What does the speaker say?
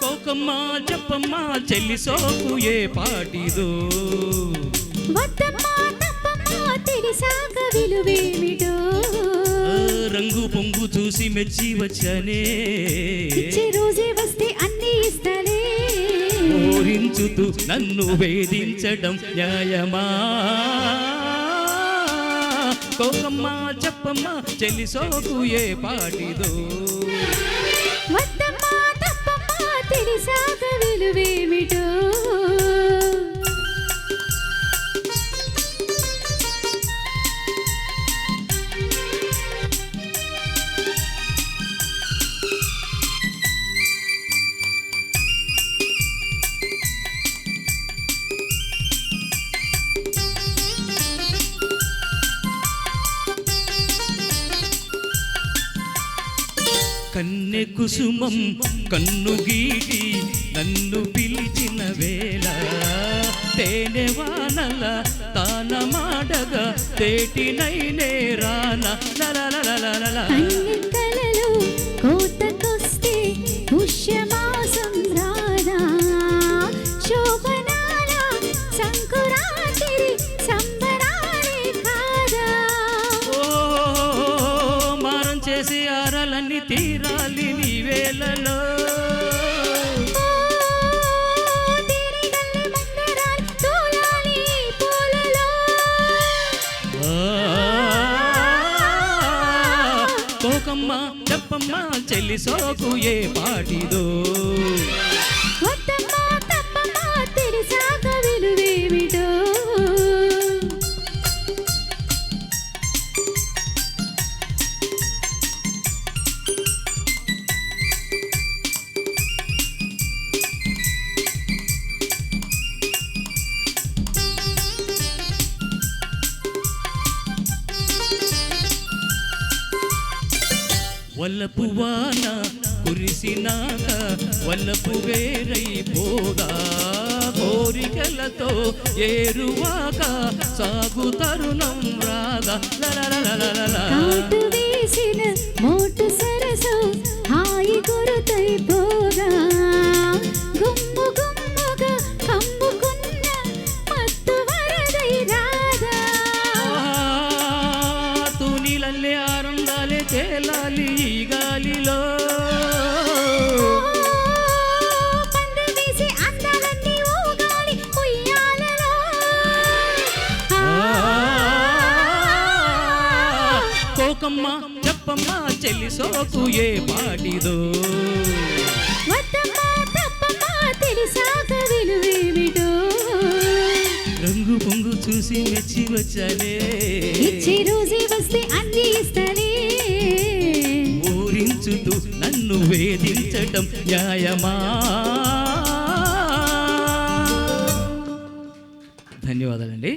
కోకమ్మా చెప్పమ్మా చెల్లి సోకు ఏ పాటిదో. వద్దమ్మా తప్పమ్మా తెలిసాక విలువేమిటో. ఆ, రంగు పొంగు చూసి మెచ్చి వచ్చానే. ఇచ్చే రోజే వస్తే అన్ని ఇస్తాలే. ఊరించుతూ నన్ను వేధించడం న్యాయమా? కోకమ్మా చెప్పమ్మా చెల్లి సోకు ఏ పాటిదో. తెలిసాక విలువేమిటో కన్నె కుసుమం కన్ను గీటి నన్ను పిలిచిన వేళ తేనె వానల తాన మాడగా తేటినైనే రాన. కలలు కోతకొస్తే పుష్యమాసం రాదా? శోభనాల సంకురాత్రి సంబరాలే కాదా? ఓ మారం చేసి ఆరాలన్నీ తీరాలి నీ కోకమ్మ చెప్పమ్మ చెల్లి సోకు ఏ పాటిదో. వల్లపువాన కురిసినాక వల్లపు వేరైపోగా కోరికలతో ఏరువాక సాగు తరుణం రాగా. వేసిన మోటు తేలాలి ఈ గాలిలో. కోకమ్మ చెప్పమ్మ చెల్లి సోకు ఏ పాటిదో రంగు పొంగు చూసి మెచ్చి వచ్చానే. రోజే వేధించటం న్యాయమా? ధన్యవాదాలండి.